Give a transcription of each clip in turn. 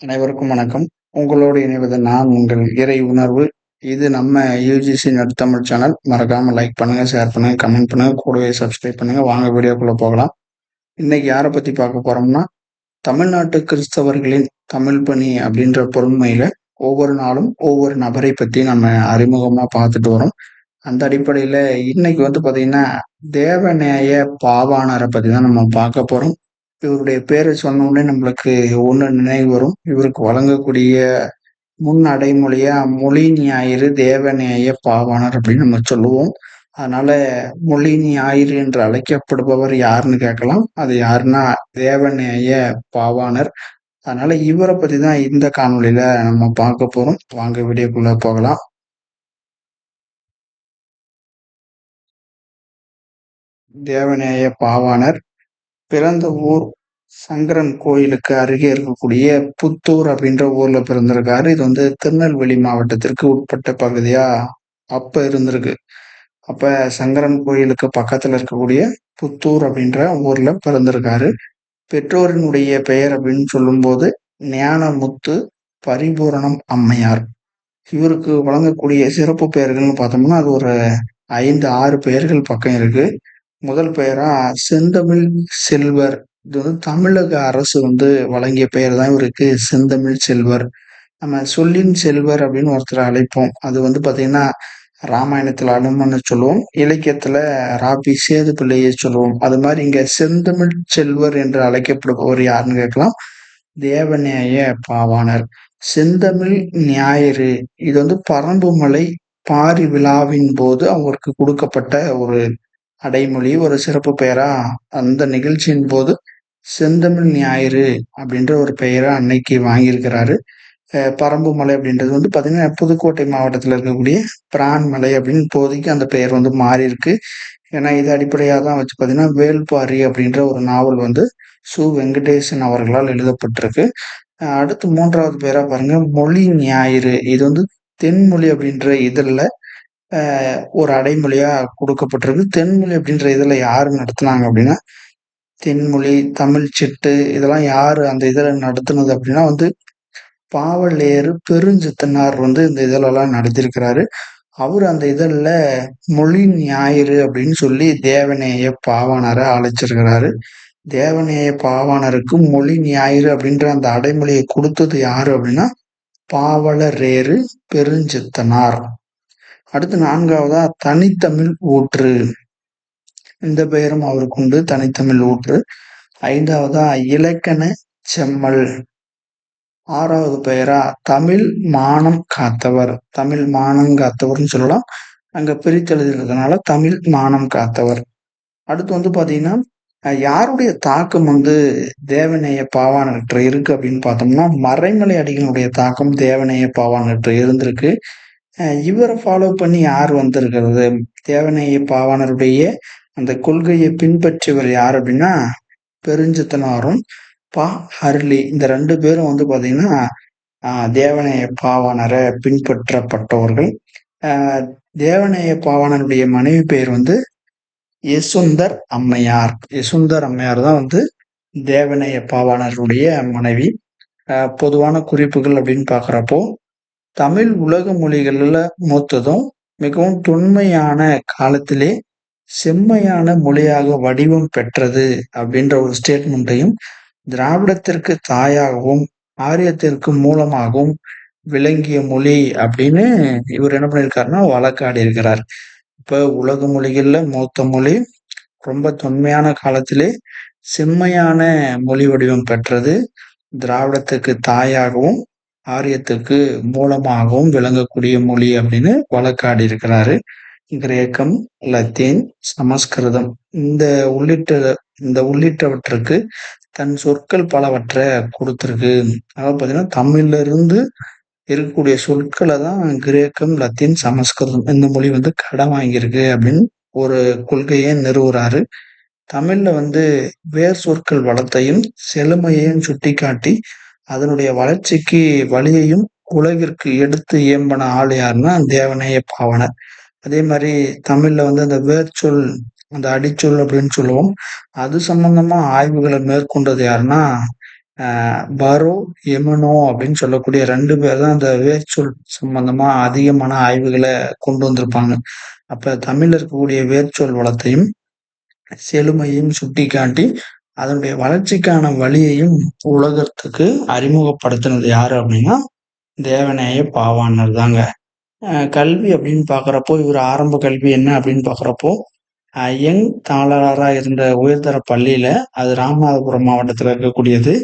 அனைவருக்கும் வணக்கம். உங்களோடு இணைவது நான் உங்கள் இறை உணர்வு. இது நம்ம யுஜிசி நடுத்தமிழ் சேனல். மறக்காம லைக் பண்ணுங்க, ஷேர் பண்ணுங்க, கமெண்ட் பண்ணுங்க, கூடவே சப்ஸ்கிரைப் பண்ணுங்க. வாங்க வீடியோக்குள்ள போகலாம். இன்னைக்கு யாரை பத்தி பார்க்க போறோம்னா, தமிழ்நாட்டு கிறிஸ்தவர்களின் தமிழ் பணி அப்படின்ற பொறுமையில ஒவ்வொரு நாளும் ஒவ்வொரு நபரை பத்தி நம்ம அறிமுகமா பார்த்துட்டு வரோம். அந்த அடிப்படையில இன்னைக்கு வந்து பாத்தீங்கன்னா தேவநேய பாவாணரை பத்தி தான் நம்ம பார்க்க போறோம். இவருடைய பேரை சொன்ன உடனே நம்மளுக்கு ஒன்று நினைவு வரும். இவருக்கு வழங்கக்கூடிய முன் அடைமொழியா மொழி ஞாயிறு தேவநேய பாவாணர் அப்படின்னு நம்ம சொல்லுவோம். அதனால மொழி ஞாயிறு என்று அழைக்கப்படுபவர் யாருன்னு கேட்கலாம். அது யாருன்னா தேவநேய பாவாணர். அதனால இவரை பத்தி தான் இந்த காணொலியில நம்ம பார்க்க போறோம். வாங்க வீடியோக்குள்ள போகலாம். தேவநேய பாவாணர் பிறந்த ஊர் சங்கரன் கோயிலுக்கு அருகே இருக்கக்கூடிய புத்தூர் அப்படின்ற ஊர்ல பிறந்திருக்காரு. இது வந்து திருநெல்வேலி மாவட்டத்திற்கு உட்பட்ட பகுதியா அப்ப இருந்திருக்கு. அப்ப சங்கரன் கோயிலுக்கு பக்கத்துல இருக்கக்கூடிய புத்தூர் அப்படின்ற ஊர்ல பிறந்திருக்காரு. பெற்றோரினுடைய பெயர் அப்படின்னு சொல்லும்போது ஞானமுத்து பரிபூரணம் அம்மையார். இவருக்கு வழங்கக்கூடிய சிறப்பு பெயர்கள்னு பார்த்தோம்னா, அது ஒரு 5, 6 பெயர்கள் பக்கம் இருக்கு. முதல் பெயரா செந்தமிழ் செல்வர். இது வந்து தமிழக அரசு வந்து வழங்கிய பெயர் தான் இவருக்கு செந்தமிழ் செல்வர். நம்ம சொல்லின் செல்வர் அப்படின்னு ஒருத்தர் அழைப்போம். அது வந்து பார்த்தீங்கன்னா, ராமாயணத்தில் அனுமன்னு சொல்லுவோம். இலக்கியத்தில் ராபி சேது பிள்ளையை சொல்லுவோம். அது மாதிரி இங்கே செந்தமிழ் செல்வர் என்று அழைக்கப்படுபவர் யாருன்னு கேட்கலாம். தேவநியாய பாவாணர். செந்தமிழ் ஞாயிறு இது வந்து பரம்புமலை பாரி விழாவின் போது அவருக்கு கொடுக்கப்பட்ட ஒரு அடைமொழி, ஒரு சிறப்பு பெயரா அந்த நிகழ்ச்சியின் போது செந்தமிழ் ஞாயிறு அப்படின்ற ஒரு பெயரை அன்னைக்கு வாங்கியிருக்கிறாரு. பரம்பு மலை அப்படின்றது வந்து பார்த்தீங்கன்னா, புதுக்கோட்டை மாவட்டத்தில் இருக்கக்கூடிய பிரான்மலை அப்படின்னு இப்போதைக்கு அந்த பெயர் வந்து மாறியிருக்கு. ஏன்னா, இது அடிப்படையாக தான் வச்சு பார்த்தீங்கன்னா, வேல்பாரி அப்படின்ற ஒரு நாவல் வந்து சு. வெங்கடேசன் அவர்களால் எழுதப்பட்டிருக்கு. அடுத்து மூன்றாவது பேராக பாருங்க, மொழி ஞாயிறு. இது வந்து தென்மொழி அப்படின்ற இதழில் ஒரு அடைமொழியா கொடுக்கப்பட்டிருக்கு. தென்மொழி அப்படின்ற இதில் யாரு நடத்துனாங்க அப்படின்னா, தென்மொழி, தமிழ் சிட்டு இதெல்லாம் யாரு அந்த இதில் நடத்துனது அப்படின்னா வந்து, பாவலேறு பெருஞ்சித்தனார் வந்து இந்த இதழெல்லாம் நடத்தியிருக்கிறாரு. அவர் அந்த இதழில் மொழி ஞாயிறு அப்படின்னு சொல்லி தேவநேய பாவாணரை அழைச்சிருக்கிறாரு. தேவநேய பாவாணருக்கு மொழி ஞாயிறு அப்படின்ற அந்த அடைமொழியை கொடுத்தது யாரு அப்படின்னா, பாவலரேறு பெருஞ்சித்தனார். அடுத்து நான்காவதா தனித்தமிழ் ஊற்று. இந்த பெயரும் அவருக்கு உண்டு. தனித்தமிழ் ஊற்று. ஐந்தாவதா இலக்கண செம்மல். ஆறாவது பெயரா தமிழ் மானம் காத்தவர். தமிழ் மானம் காத்தவர்ன்னு சொல்லலாம். அங்க பிரித்து தமிழ் மானம் காத்தவர். அடுத்து வந்து பாத்தீங்கன்னா யாருடைய தாக்கம் வந்து தேவநேய பாவானற்று இருக்கு அப்படின்னு பார்த்தோம்னா, மறைமலை அடிகளுடைய தாக்கம் தேவநேய பாவானற்று இருந்திருக்கு. இவரை ஃபாலோ பண்ணி யார் வந்திருக்கிறது? தேவநேய பாவாணருடைய அந்த கொள்கையை பின்பற்றியவர் யார் அப்படின்னா, பெருஞ்சித்தனாரும், பா. ஹர்லி இந்த ரெண்டு பேரும் வந்து பார்த்தீங்கன்னா, தேவனைய தேவநேய பின்பற்றப்பட்டவர்கள். தேவனைய தேவநேய மனைவி பெயர் வந்து யசுந்தர் அம்மையார். யசுந்தர் அம்மையார் தான் வந்து தேவநேய பாவாணருடைய மனைவி. பொதுவான குறிப்புகள் அப்படின்னு பார்க்குறப்போ, தமிழ் உலக மொழிகளில் மூத்ததும், மிகவும் தொன்மையான காலத்திலே செம்மையான மொழியாக வடிவம் பெற்றது அப்படின்ற ஒரு ஸ்டேட்மெண்ட்டையும், திராவிடத்திற்கு தாயாகவும், ஆரியத்திற்கு மூலமாகவும் விளங்கிய மொழி அப்படின்னு இவர் என்ன பண்ணியிருக்காருன்னா, வழக்காடியிருக்கிறார். இப்போ உலக மொழிகளில் மூத்த மொழி, ரொம்ப தொன்மையான காலத்திலே செம்மையான மொழி வடிவம் பெற்றது. திராவிடத்துக்கு தாயாகவும், ஆரியத்துக்கு மூலமாகவும் விளங்கக்கூடிய மொழி அப்படின்னு வழக்காடியிருக்கிறாரு. கிரேக்கம், லத்தீன், சமஸ்கிருதம் இந்த உள்ளிட்ட இந்த உள்ளிட்டவற்றுக்கு தன் சொற்கள் பலவற்றை கொடுத்துருக்கு அதாவது பார்த்தீங்கன்னா, தமிழ்ல இருந்து இருக்கக்கூடிய சொற்களை தான் கிரேக்கம், லத்தீன், சமஸ்கிருதம் இந்த மொழி வந்து கடன் வாங்கியிருக்கு அப்படின்னு ஒரு கொள்கையை நிறுவுறாரு. தமிழ்ல வந்து வேர் சொற்கள் வளத்தையும், செழுமையையும் சுட்டிக்காட்டி, அதனுடைய வளர்ச்சிக்கு வழியையும் உலகிற்கு எடுத்து ஏம்பன ஆள் யாருன்னா, தேவநேய பாவனர் அதே மாதிரி தமிழ்ல வந்து அந்த வேர்ச்சொல், அந்த அடிச்சொல் அப்படின்னு சொல்லுவோம். அது சம்பந்தமா ஆய்வுகளை மேற்கொண்டது யாருன்னா, பரோ, எமனோ அப்படின்னு சொல்லக்கூடிய ரெண்டு பேர் தான் அந்த வேர்ச்சொல் சம்பந்தமா அதிகமான ஆய்வுகளை கொண்டு வந்திருப்பாங்க. அப்ப தமிழ்ல இருக்கக்கூடிய வேர்ச்சொல் வளத்தையும், செழுமையும் சுட்டிக்காட்டி, அதனுடைய வளர்ச்சிக்கான வழியையும் உலகத்துக்கு அறிமுகப்படுத்தினது யாரு அப்படின்னா, தேவநேய பாவாணர் தாங்க. கல்வி அப்படின்னு பார்க்குறப்போ, இவர் ஆரம்ப கல்வி என்ன அப்படின்னு பார்க்குறப்போ, யங் தாளராக இருந்த உயர்தர பள்ளியில் அது ராமநாதபுரம் மாவட்டத்தில் இருக்கக்கூடியது.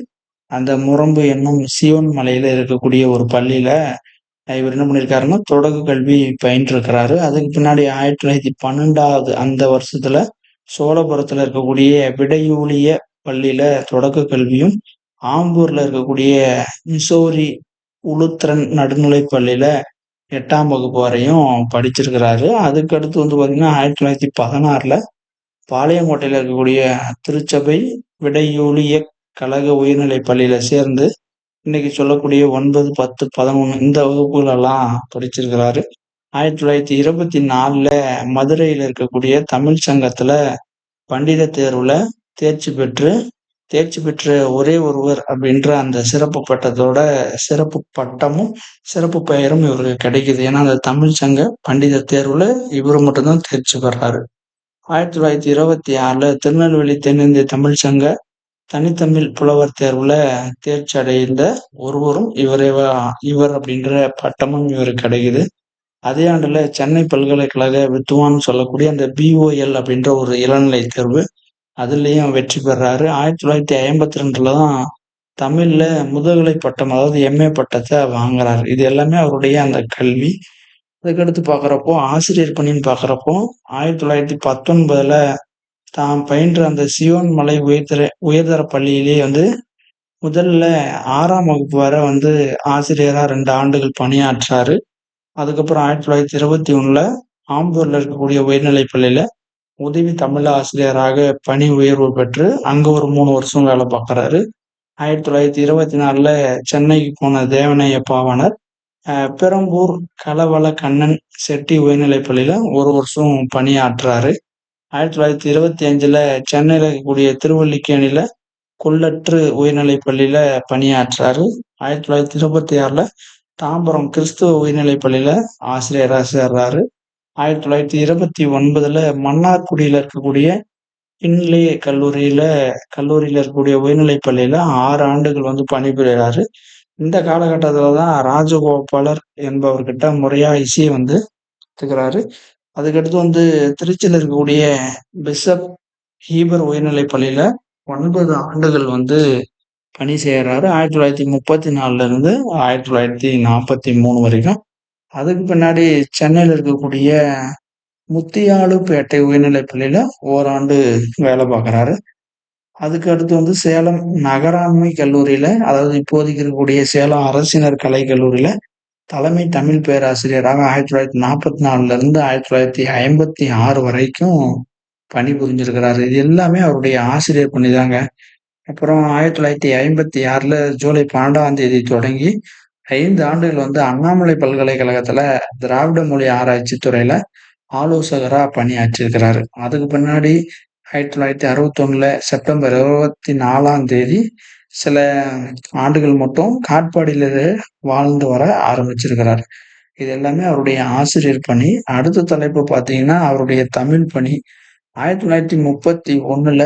அந்த முரம்பு என்னும் சியோன் மலையில் இருக்கக்கூடிய ஒரு பள்ளியில் இவர் என்ன பண்ணியிருக்காருன்னா, தொடக்க கல்வி பயின்றிருக்கிறாரு. அதுக்கு பின்னாடி 1912வது அந்த வருஷத்தில் சோழபுரத்தில் இருக்கக்கூடிய விடையூழிய பள்ளியில தொடக்க கல்வியும், ஆம்பூர்ல இருக்கக்கூடிய மிசோரி உளுத்திரன் நடுநிலைப் பள்ளியில எட்டாம் வகுப்பு வரையும் படிச்சிருக்கிறாரு. அதுக்கடுத்து வந்து பார்த்தீங்கன்னா, ஆயிரத்தி தொள்ளாயிரத்தி பதினாறுல பாளையங்கோட்டையில் இருக்கக்கூடிய திருச்சபை விடையூழிய கழக உயர்நிலை பள்ளியில சேர்ந்து, இன்னைக்கு சொல்லக்கூடிய 9, 10, 11 இந்த வகுப்புகளெல்லாம் படிச்சிருக்கிறாரு. ஆயிரத்தி தொள்ளாயிரத்தி இருபத்தி நாலில் மதுரையில் இருக்கக்கூடிய தமிழ் சங்கத்துல பண்டித தேர்வுல தேர்ச்சி பெற்று, தேர்ச்சி பெற்ற ஒரே ஒருவர் அப்படின்ற அந்த சிறப்பு பட்டத்தோட சிறப்பு பட்டமும், சிறப்பு பெயரும் இவருக்கு கிடைக்குது. ஏன்னா, அந்த தமிழ் சங்க பண்டித தேர்வுல இவர் மட்டும்தான் தேர்ச்சி பெறாரு. 1926ல திருநெல்வேலி தென்னிந்திய தமிழ் சங்க தனித்தமிழ் புலவர் தேர்வுல தேர்ச்சி அடைந்த ஒருவரும் இவரே இவர் அப்படின்ற பட்டமும் இவருக்கு கிடைக்குது. அதே ஆண்டுல சென்னை பல்கலைக்கழக வித்துவான் சொல்லக்கூடிய அந்த பிஓஎல் அப்படின்ற ஒரு இளநிலை தேர்வு, அதுலேயும் வெற்றி பெறாரு. 1952ல தான் தமிழ்ல முதுகலை பட்டம், அதாவது எம்.ஏ பட்டத்தை வாங்குறாரு. இது எல்லாமே அவருடைய அந்த கல்வி. அதுக்கடுத்து பார்க்குறப்போ, ஆசிரியர் பணின்னு பார்க்குறப்போ, ஆயிரத்தி தொள்ளாயிரத்தி பத்தொன்பதில் தான் பயின்ற அந்த சியோன் மலை உயர்தர உயர்தர பள்ளியிலேயே வந்து, முதல்ல ஆறாம் வகுப்பு வரை வந்து ஆசிரியராக ரெண்டு ஆண்டுகள் பணியாற்றாரு. அதுக்கப்புறம் ஆயிரத்தி தொள்ளாயிரத்தி இருபத்தி ஒன்றில் ஆம்பூரில் இருக்கக்கூடிய உயர்நிலை பள்ளியில் உதவி தமிழ் ஆசிரியராக பணி உயர்வு பெற்று அங்கே ஒரு மூணு வருஷம் வேலை பார்க்குறாரு. ஆயிரத்தி தொள்ளாயிரத்தி இருபத்தி நாலில் சென்னைக்கு போன தேவனைய பாவனர் பெரம்பூர் கலவள கண்ணன் செட்டி உயர்நிலை பள்ளியில் ஒரு வருஷம் பணியாற்றுறாரு ஆயிரத்தி தொள்ளாயிரத்தி இருபத்தி அஞ்சில் சென்னையில் இருக்கக்கூடிய திருவல்லிக்கேணியில் கொள்ளற்று உயர்நிலை பள்ளியில் பணியாற்றுறாரு ஆயிரத்தி தொள்ளாயிரத்தி இருபத்தி ஆறில் தாம்பரம் கிறிஸ்துவ உயர்நிலைப் பள்ளியில ஆசிரியராக சேர்றாரு. 1929ல மன்னார்குடியில இருக்கக்கூடிய இன்லே கல்லூரியில கல்லூரியில இருக்கக்கூடிய உயர்நிலைப் பள்ளியில ஆறு ஆண்டுகள் வந்து பணிபுரிகிறாரு இந்த காலகட்டத்தில் தான் ராஜகோபாலர் என்பவர்கிட்ட முறையா இசையை வந்து கத்துக்கிறாரு. அதுக்கடுத்து வந்து திருச்சியில் இருக்கக்கூடிய பிஷப் ஹீபர் உயர்நிலைப் பள்ளியில ஒன்பது ஆண்டுகள் வந்து பணி செய்கிறாரு ஆயிரத்தி தொள்ளாயிரத்தி முப்பத்தி நாலுல இருந்து 1943 வரைக்கும். அதுக்கு பின்னாடி சென்னையில் இருக்கக்கூடிய முத்தியாலுப்பேட்டை உயர்நிலைப் பள்ளியில ஓராண்டு வேலை பார்க்குறாரு. அதுக்கு அடுத்து வந்து சேலம் நகராண்மை கல்லூரியில, அதாவது இப்போதைக்கு இருக்கக்கூடிய சேலம் அரசினர் கலை கல்லூரியில தலைமை தமிழ் பேராசிரியராக ஆயிரத்தி தொள்ளாயிரத்தி நாற்பத்தி நாலுலேருந்து ஆயிரத்தி தொள்ளாயிரத்தி ஐம்பத்தி ஆறு வரைக்கும் பணிபுரிஞ்சிருக்கிறாரு. இது எல்லாமே அவருடைய ஆசிரியர் அப்புறம் ஆயிரத்தி தொள்ளாயிரத்தி ஐம்பத்தி ஆறில் ஜூலை 12ஆம் தேதி தொடங்கி ஐந்து ஆண்டுகள் வந்து அண்ணாமலை பல்கலைக்கழகத்தில் திராவிட மொழி ஆராய்ச்சி துறையில் ஆலோசகராக பணியாற்றியிருக்கிறாரு. அதுக்கு பின்னாடி 1961ல செப்டம்பர் 24ஆம் தேதி சில ஆண்டுகள் மட்டும் காட்பாடியிலிருந்து வாழ்ந்து வர ஆரம்பிச்சிருக்கிறாரு. இது எல்லாமே அவருடைய ஆசிரியர் பணி. அடுத்த தலைப்பு பார்த்தீங்கன்னா, அவருடைய தமிழ் பணி. 1931ல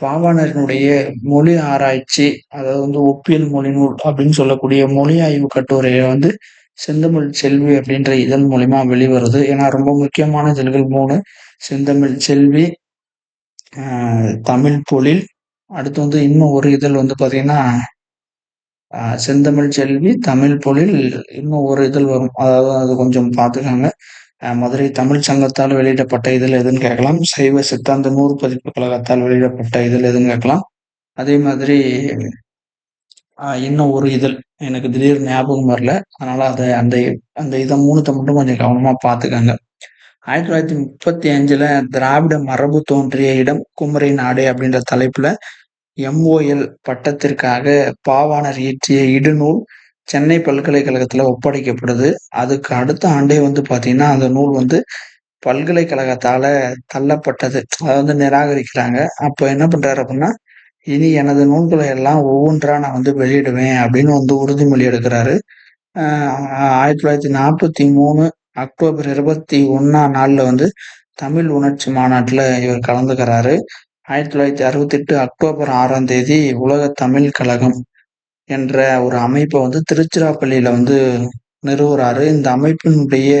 பாவாணரினுடைய மொழி ஆராய்ச்சி, அதாவது வந்து ஒப்பியல் மொழி நூல் அப்படின்னு சொல்லக்கூடிய மொழி ஆய்வு கட்டுரையை வந்து செந்தமிழ் செல்வி அப்படின்ற இதழ் மூலிமா வெளிவருது. ஏன்னா, ரொம்ப முக்கியமான இதழ்கள் மூணு செந்தமிழ் செல்வி, தமிழ் பொழில், அடுத்து வந்து இன்னும் ஒரு இதழ் வந்து பார்த்தீங்கன்னா, செந்தமிழ் செல்வி, தமிழ் பொழில், இன்னும் ஒரு இதழ் வரும். அதாவது அது கொஞ்சம் பார்த்துக்காங்க மதுரை தமிழ் சங்கத்தால் வெளியிடப்பட்ட இதழ் எதுன்னு கேட்கலாம். சைவ சித்தாந்த நூறு பதிப்பு கழகத்தால் வெளியிடப்பட்ட இதழ் எதுன்னு கேட்கலாம். அதே மாதிரி இன்னும் ஒரு இதழ் எனக்கு திடீர் ஞாபகம் வரல. அதனால அதை அந்த அந்த இதை மூணுத்தை மட்டும் கொஞ்சம் கவனமா பார்த்துக்கங்க. 1935ல திராவிட மரபு தோன்றிய இடம் குமரி நாடே அப்படின்ற தலைப்புல எம்.ஓ.எல் பட்டத்திற்காக பாவாணர் இயற்றிய இடுநூல் சென்னை பல்கலைக்கழகத்தில் ஒப்படைக்கப்படுது. அதுக்கு அடுத்த ஆண்டே வந்து பார்த்தீங்கன்னா, அந்த நூல் வந்து பல்கலைக்கழகத்தால தள்ளப்பட்டது. அதை வந்து நிராகரிக்கிறாங்க. அப்போ என்ன பண்றாரு அப்படின்னா, இனி எனது நூல்களை எல்லாம் ஒவ்வொன்றா நான் வந்து வெளியிடுவேன் அப்படின்னு வந்து உறுதிமொழி எடுக்கிறாரு ஆயிரத்தி தொள்ளாயிரத்தி நாற்பத்தி மூணு அக்டோபர் இருபத்தி ஒன்னாம் நாளில் வந்து தமிழ் உணர்ச்சி மாநாட்டில் இவர் கலந்துக்கிறாரு ஆயிரத்தி தொள்ளாயிரத்தி அறுபத்தெட்டு அக்டோபர் ஆறாம் தேதி உலக தமிழ் கழகம் என்ற ஒரு அமைப்பை வந்து திருச்சிராப்பள்ளியில் வந்து நிறுவுறாரு. இந்த அமைப்பினுடைய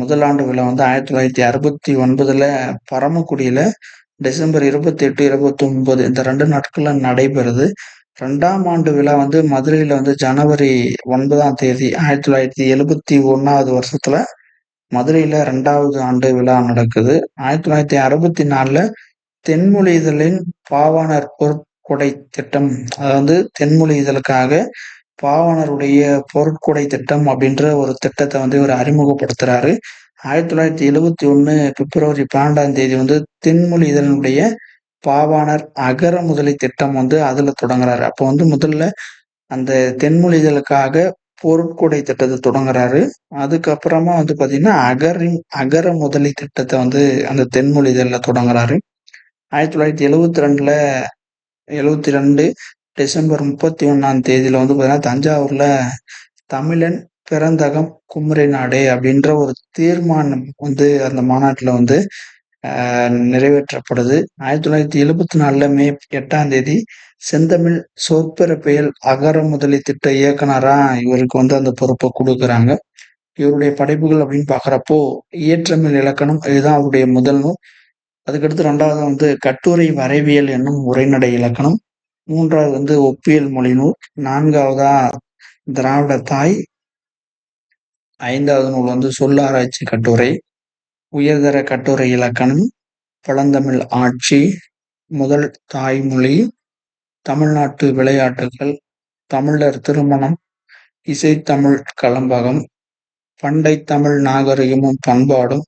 முதலாண்டு விழா வந்து ஆயிரத்தி தொள்ளாயிரத்தி அறுபத்தி ஒன்பதுல பரமக்குடியில டிசம்பர் இருபத்தி எட்டு இருபத்தி ஒன்பது இந்த ரெண்டு நாட்கள்ல நடைபெறுது. ரெண்டாம் ஆண்டு விழா வந்து மதுரையில வந்து ஜனவரி ஒன்பதாம் தேதி ஆயிரத்தி தொள்ளாயிரத்தி எழுபத்தி ஒன்னாவது வருஷத்துல மதுரையில ரெண்டாவது ஆண்டு விழா நடக்குது. ஆயிரத்தி தொள்ளாயிரத்தி அறுபத்தி நாலுல தென்மொழி இதழின் பாவாணர் பொருட்கொடை திட்டம் அதாவது தென்மொழி இதழுக்காக பாவாணருடைய பொருட்கொடை திட்டம் அப்படின்ற ஒரு திட்டத்தை வந்து இவர் அறிமுகப்படுத்துறாரு. ஆயிரத்தி தொள்ளாயிரத்தி எழுபத்தி ஒன்று பிப்ரவரி பன்னெண்டாம் தேதி வந்து தென்மொழி இதழனுடைய பாவாணர் அகர முதலி திட்டம் வந்து அதில் தொடங்குறாரு. அப்போ வந்து முதல்ல அந்த தென்மொழி இதழுக்காக பொருட்கொடை திட்டத்தை தொடங்குறாரு. அதுக்கப்புறமா வந்து பார்த்தீங்கன்னா அகரின் அகர முதலி திட்டத்தை வந்து அந்த தென்மொழி இதழில் தொடங்குறாரு. ஆயிரத்தி தொள்ளாயிரத்தி எழுவத்தி ரெண்டில் எழுவத்தி ரெண்டு டிசம்பர் முப்பத்தி ஒன்னாம் தேதியில வந்து பார்த்தீங்கன்னா தஞ்சாவூரில் தமிழன் பிறந்தகம் குமரி நாடு அப்படின்ற ஒரு தீர்மானம் வந்து அந்த மாநாட்டில் வந்து நிறைவேற்றப்படுது. ஆயிரத்தி தொள்ளாயிரத்தி எழுபத்தி நாலுல மே எட்டாம் தேதி செந்தமிழ் சொற்பிறப்பியல் அகர முதலி திட்ட இயக்குனரா இவருக்கு வந்து அந்த பொறுப்பை கொடுக்குறாங்க. இவருடைய படைப்புகள் அப்படின்னு பாக்குறப்போ இயற்றமிழ் இலக்கணம் இதுதான் அவருடைய முதல் நூல். அதுக்கடுத்து ரெண்டாவது வந்து கட்டுரை வரைவியல் என்னும் உரைநடை இலக்கணம். மூன்றாவது வந்து ஒப்பியல் மொழி நூல் நான்காவதா திராவிட தாய் ஐந்தாவது நூல் வந்து சொல்லாராய்ச்சி கட்டுரை. உயர்தர கட்டுரை இலக்கணம். பழந்தமிழ் ஆட்சி. முதல் தாய்மொழி. தமிழ்நாட்டு விளையாட்டுகள். தமிழர் திருமணம். இசைத்தமிழ் கலம்பகம். பண்டை தமிழ் நாகரிகமும் பண்பாடும்.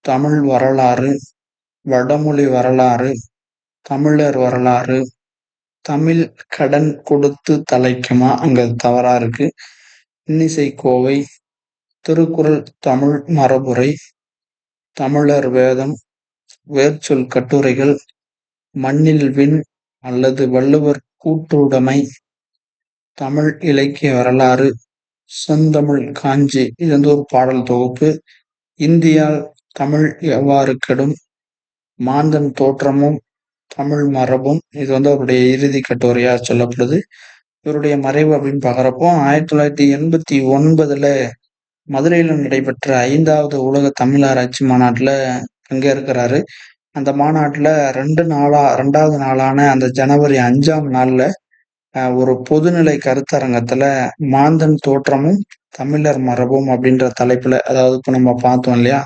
தமிழ் வரலாறு. வடமொழி வரலாறு தமிழர் வரலாறு தமிழ் கடன் கொடுத்து தலைக்குமா? அங்க தவறா இருக்கு. இன்னிசை கோவை திருக்குறள் தமிழ் மரபுரை தமிழர் வேதம் வேர்ச்சொல் கட்டுரைகள் மண்ணில் விண் அல்லது வள்ளுவர் கூட்டுடைமை தமிழ் இலக்கிய வரலாறு செந்தமிழ் காஞ்சி இது வந்து ஒரு பாடல் தொகுப்பு. இந்தியா தமிழ் எவ்வாறு கெடும்? மாந்தன் தோற்றமும் தமிழ் மரபும் இது வந்து அவருடைய இறுதி கட்டுரையா சொல்லப்படுது. இவருடைய மறைவு அப்படின்னு பாக்குறப்போ ஆயிரத்தி தொள்ளாயிரத்தி எண்பத்தி ஒன்பதுல மதுரையில் நடைபெற்ற ஐந்தாவது உலக தமிழ் ஆராய்ச்சி மாநாட்டுல பங்கேற்கிறாரு அந்த மாநாட்டுல ரெண்டு நாளா ரெண்டாவது நாளான அந்த ஜனவரி அஞ்சாம் நாள்ல ஒரு பொதுநிலை கருத்தரங்கத்துல மாந்தன் தோற்றமும் தமிழர் மரபும் அப்படின்ற தலைப்புல அதாவது இப்போ நம்ம பார்த்தோம் இல்லையா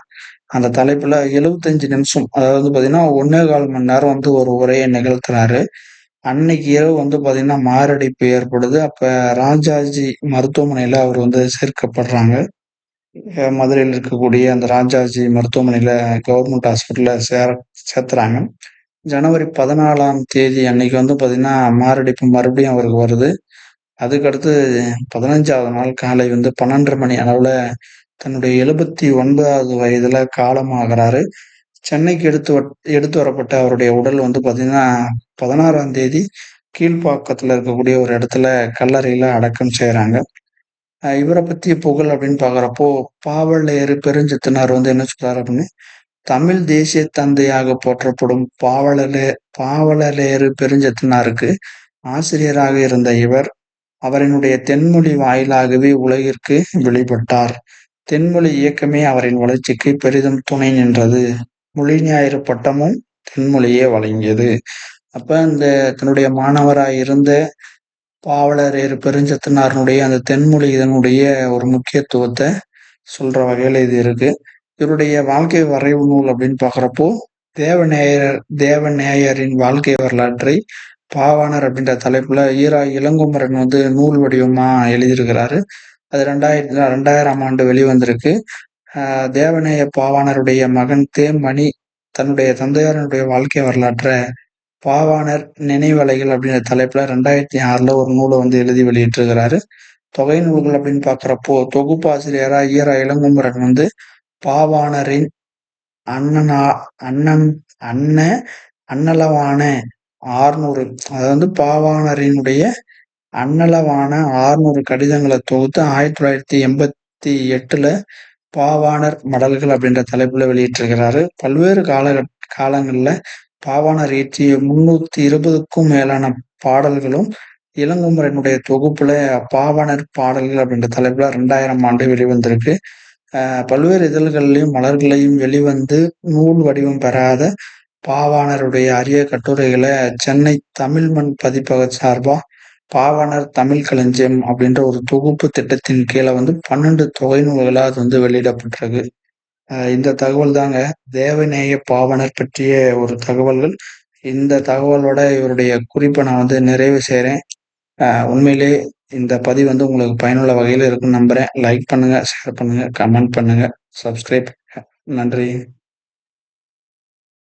அந்த தலைப்புல எழுபத்தஞ்சு நிமிஷம் அதாவது பாத்தீங்கன்னா ஒன்னே கால் மணி நேரம் வந்து ஒரு உரையை நிகழ்த்துறாரு. அன்னைக்கு இரவு வந்து பாத்தீங்கன்னா மாரடைப்பு ஏற்படுது. அப்ப ராஜாஜி மருத்துவமனையில அவர் வந்து சேர்க்கப்படுறாங்க. மதுரையில் இருக்கக்கூடிய அந்த ராஜாஜி மருத்துவமனையில கவர்மெண்ட் ஹாஸ்பிட்டல்ல சேர சேர்த்துறாங்க. ஜனவரி பதினாலாம் தேதி அன்னைக்கு வந்து பாத்தீங்கன்னா மாரடைப்பு மறுபடியும் அவருக்கு வருது. அதுக்கடுத்து பதினஞ்சாவது நாள் காலை வந்து பன்னெண்டரை மணி அளவுல தன்னுடைய எழுபத்தி ஒன்பதாவது வயதுல காலமாகிறாரு. சென்னைக்கு எடுத்து எடுத்து வரப்பட்ட அவருடைய உடல் வந்து பாத்தீங்கன்னா பதினாறாம் தேதி கீழ்ப்பாக்கத்துல இருக்கக்கூடிய ஒரு இடத்துல கல்லறையில அடக்கம் செய்யறாங்க இவரை பத்திய புகழ் அப்படின்னு பாக்குறப்போ பாவலேறு பெருஞ்சித்தனார் வந்து என்ன சொல்றாரு அப்படின்னு? தமிழ் தேசிய தந்தையாக போற்றப்படும் பாவலலே பாவலலேறு பெருஞ்சத்தினாருக்கு ஆசிரியராக இருந்த இவர் அவரினுடைய தென்மொழி வாயிலாகவே உலகிற்கு வெளிப்பட்டார். தென்மொழி இயக்கமே அவரின் வளர்ச்சிக்கு பெரிதும் துணை நின்றது. மொழி ஞாயிறு பட்டமும் தென்மொழியே வழங்கியது. அப்ப இந்த தன்னுடைய மாணவராய் இருந்த பாவலரேறு பெருஞ்சத்தினாரனுடைய அந்த தென்மொழி இதனுடைய ஒரு முக்கியத்துவத்தை சொல்ற வகையில இது இருக்கு. இவருடைய வாழ்க்கை வரைவு நூல் அப்படின்னு பாக்குறப்போ தேவநேயர் தேவநேயரின் வாழ்க்கை வரலாற்றை பாவாணர் அப்படின்ற தலைப்புல ஈரா இளங்குமரன் வந்து நூல் வடிவமா எழுதியிருக்கிறாரு. அது ரெண்டாயிரத்தி ரெண்டாயிரம் ஆண்டு வெளிவந்திருக்கு. தேவநேய பாவாணருடைய மகன் தேமணி தன்னுடைய தந்தையாரனுடைய வாழ்க்கை வரலாற்றை பாவாணர் நினைவலைகள் அப்படின்ற தலைப்புல ரெண்டாயிரத்தி ஆறுல ஒரு நூலை வந்து எழுதி வெளியிட்டிருக்கிறாரு. தொகை நூல்கள் அப்படின்னு பாக்குறப்போ தொகுப்பாசிரியரா ஈரா இளங்குமரன் வந்து பாவாணரின் அண்ணனா அண்ணன் அண்ண அன்னளவான 600 அதாவது வந்து பாவாணரினுடைய அன்னளவான ஆறுநூறு கடிதங்களை தொகுத்து 1988ல பாவாணர் மடல்கள் அப்படின்ற தலைப்புல வெளியிட்டிருக்கிறாரு. பல்வேறு காலகட் காலங்கள்ல பாவாணர் இயற்றிய 320க்கும் மேலான பாடல்களும் இளங்குமரனுடைய தொகுப்புல பாவாணர் பாடல்கள் அப்படின்ற தலைப்புல 2000 ஆண்டு வெளிவந்திருக்கு. பல்வேறு இதழ்கள்லையும் மலர்களையும் வெளிவந்து நூல் வடிவம் பெறாத பாவாணருடைய அரிய கட்டுரைகளை சென்னை தமிழ்மண் பதிப்பக சார்பா பாவனர் தமிழ் களஞ்சியம் அப்படின்ற ஒரு தொகுப்பு திட்டத்தின் கீழே வந்து 12 தொகை நூல்களா அது வந்து வெளியிடப்பட்டிருக்கு. இந்த தகவல் தாங்க தேவநேய பாவனர் பற்றிய ஒரு தகவல்கள். இந்த தகவலோட இவருடைய குறிப்பை நான் வந்து நிறைவு செய்கிறேன் உண்மையிலே உண்மையிலேயே இந்த பதிவு வந்து உங்களுக்கு பயனுள்ள வகையில் இருக்குன்னு நம்புறேன். லைக் பண்ணுங்க, ஷேர் பண்ணுங்க, கமெண்ட் பண்ணுங்க, சப்ஸ்கிரைப் பண்ணுங்க. நன்றி.